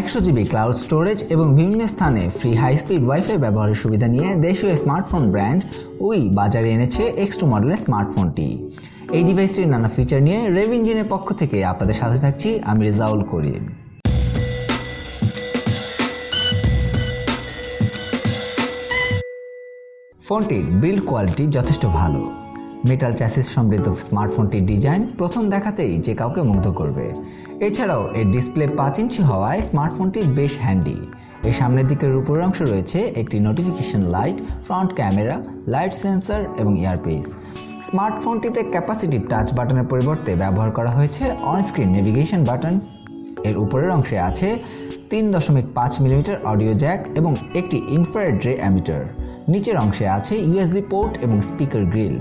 একশো GB cloud storage এবং বিভিন্ন স্থানে ফ্রি হাই স্পিড ওয়াইফাই ব্যবহারের সুবিধা নিয়ে দেশীয় স্মার্টফোন ব্র্যান্ড উই বাজারে এনেছে এক্স টু মডেলের স্মার্টফোনটি এই ডিভাইসটির নানা ফিচার নিয়ে রেভ ইঞ্জিনের পক্ষ থেকে আপনাদের সাথে থাকছি আমি রেজাউল করিম। ফোনটির বিল্ড কোয়ালিটি যথেষ্ট ভালো। মেটাল চ্যাসিস সমৃদ্ধ স্মার্টফোনটির ডিজাইন প্রথম দেখাতেই যে কাউকে মুগ্ধ করবে। এছাড়াও এর ডিসপ্লে পাঁচ ইঞ্চি হওয়ায় স্মার্টফোনটি বেশ হ্যান্ডি এর সামনের দিকের উপরের অংশ রয়েছে একটি notification light front camera light sensor এবং ইয়ারপিস স্মার্টফোনটিতে ক্যাপাসিটিভ টাচ বাটনের পরিবর্তে ব্যবহার করা হয়েছে অনস্ক্রিন নেভিগেশন বাটন এর উপরের অংশে আছে তিন দশমিক পাঁচ মিলিমিটার অডিও জ্যাক এবং একটি ইনফ্রারেড রে অ্যামিটার নিচের অংশে আছে ইউএসবি পোর্ট এবং স্পিকার গ্রিল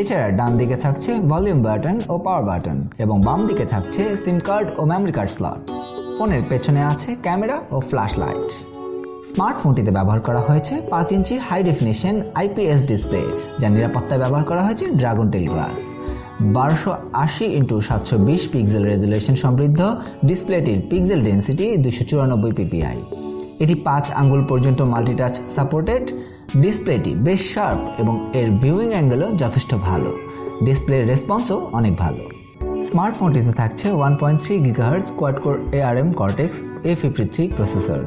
এছাড়া ডান দিকে থাকছে ভলিউম বাটন ও পাওয়ার বাটন এবং বাম দিকে থাকছে সিম কার্ড ও মেমরি কার্ড স্লট ফোনের পেছনে আছে ক্যামেরা ও ফ্ল্যাশ লাইট স্মার্টফোনটিতে ব্যবহার করা হয়েছে পাঁচ inch high definition IPS display যা নিরাপত্তায় ব্যবহার করা হয়েছে ড্রাগন টেল গ্লাস বারোশো আশি ইন্টু সাতশো বিশ পিক্সেল রেজুলেশন সমৃদ্ধ। ডিসপ্লেটির পিক্সেল ডেন্সিটি দুশো চুরানব্বই পিপিআই এটি পাঁচ আঙ্গুল পর্যন্ত মাল্টিটাচ সাপোর্টেড ডিসপ্লেটি বেশ শার্প এবং এর ভিউইং অ্যাঙ্গেলও যথেষ্ট ভালো। ডিসপ্লের রেসপন্সও অনেক ভালো। স্মার্টফোনটিতে থাকছে one point three gigahertz quad core ARM cortex A fifty three processor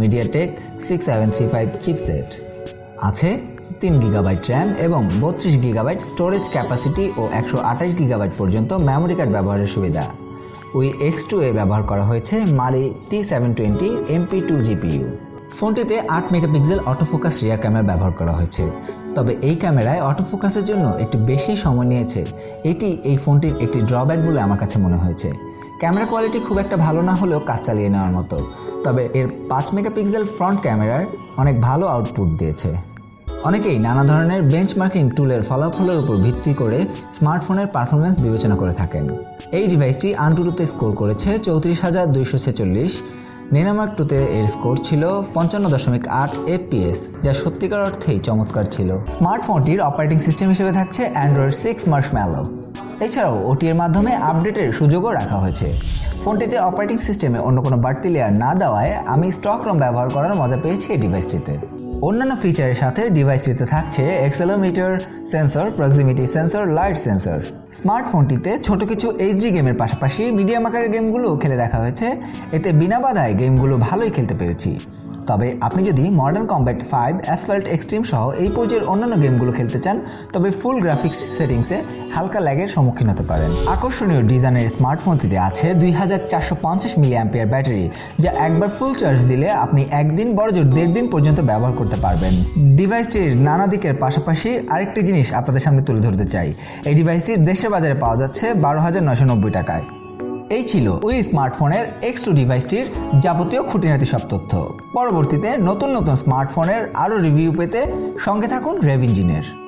MediaTek six seven three five chipset আছে তিন গিগাবাইট র্যাম এবং বত্রিশ গিগাবাইট স্টোরেজ ক্যাপাসিটি ও একশো আঠাশ গিগাবাইট পর্যন্ত মেমোরি কার্ড ব্যবহারের সুবিধা। উই এক্স টু এ ব্যবহার করা হয়েছে Mali T seven twenty MP two GPU ফোনটিতে আট মেগাপিক্সেল অটোফোকাস রিয়ার ক্যামেরা ব্যবহার করা হয়েছে। তবে এই ক্যামেরায় অটোফোকাসের জন্য একটু বেশি সময় নিয়েছে। এটি এই ফোনটির একটি ড্রব্যাক বলে আমার কাছে মনে হয়েছে। ক্যামেরা কোয়ালিটি খুব একটা ভালো না হলেও কাজ চালিয়ে নেওয়ার মতো। তবে এর পাঁচ মেগাপিক্সেল ফ্রন্ট ক্যামেরার অনেক ভালো আউটপুট দিয়েছে। অনেকেই নানা ধরনের বেঞ্চমার্কিং টুলের ফলাফলের উপর ভিত্তি করে স্মার্টফোনের পারফরমেন্স বিবেচনা করে থাকেন। এই ডিভাইসটি আনটুটুতে স্কোর করেছে চৌত্রিশ হাজার দুইশো ছেচল্লিশ। নেনামার্ক টুতে এর স্কোর ছিল পঞ্চান্ন দশমিক আট এফপিএস যা সত্যিকার অর্থেই চমৎকার ছিল। স্মার্টফোনটির অপারেটিং সিস্টেম হিসেবে থাকছে অ্যান্ড্রয়েড সিক্স মার্শম্যালো এছাড়াও ওটি এর মাধ্যমে আপডেটের সুযোগও রাখা হয়েছে। ফোনটিতে অপারেটিং সিস্টেমে অন্য কোনো বাড়তি লেয়ার না দেওয়ায় আমি স্টক রম ব্যবহার করার মজা পেয়েছি এই ডিভাইসটিতে অন্যান্য ফিচারের সাথে ডিভাইসটিতে থাকছে accelerometer sensor proximity sensor light sensor স্মার্টফোনটিতে ছোট কিছু এইচডি গেমের পাশাপাশি মিডিয়াম আকারের গেমগুলো খেলে দেখা হয়েছে। এতে বিনা বাধায় গেমগুলো ভালোই খেলতে পেরেছি। তবে আপনি যদি Modern Combat five Asphalt Xtreme সহ এই পর্যায়ের অন্যান্য গেমগুলো খেলতে চান, তবে ফুল গ্রাফিক্স সেটিংসে হালকা ল্যাগের সম্মুখীন হতে পারেন। আকর্ষণীয় ডিজাইনের স্মার্টফোনটিতে আছে দুই হাজার চারশো পঞ্চাশ মিলি অ্যাম্পিয়ার ব্যাটারি যা একবার ফুল চার্জ দিলে আপনি একদিন বড়জোর দেড় দিন পর্যন্ত ব্যবহার করতে পারবেন। ডিভাইসটির নানা দিকের পাশাপাশি আরেকটি জিনিস আপনাদের সামনে তুলে ধরতে চাই। এই ডিভাইসটি দেশের বাজারে পাওয়া যাচ্ছে বারো হাজার নয়শো নব্বই টাকায়। এই ছিল ওই স্মার্টফোনের এক্স টু ডিভাইসটির যাবতীয় খুঁটিনাটি সব তথ্য। পরবর্তীতে নতুন নতুন স্মার্টফোনের আরও রিভিউ পেতে সঙ্গে থাকুন রেভ ইঞ্জিনের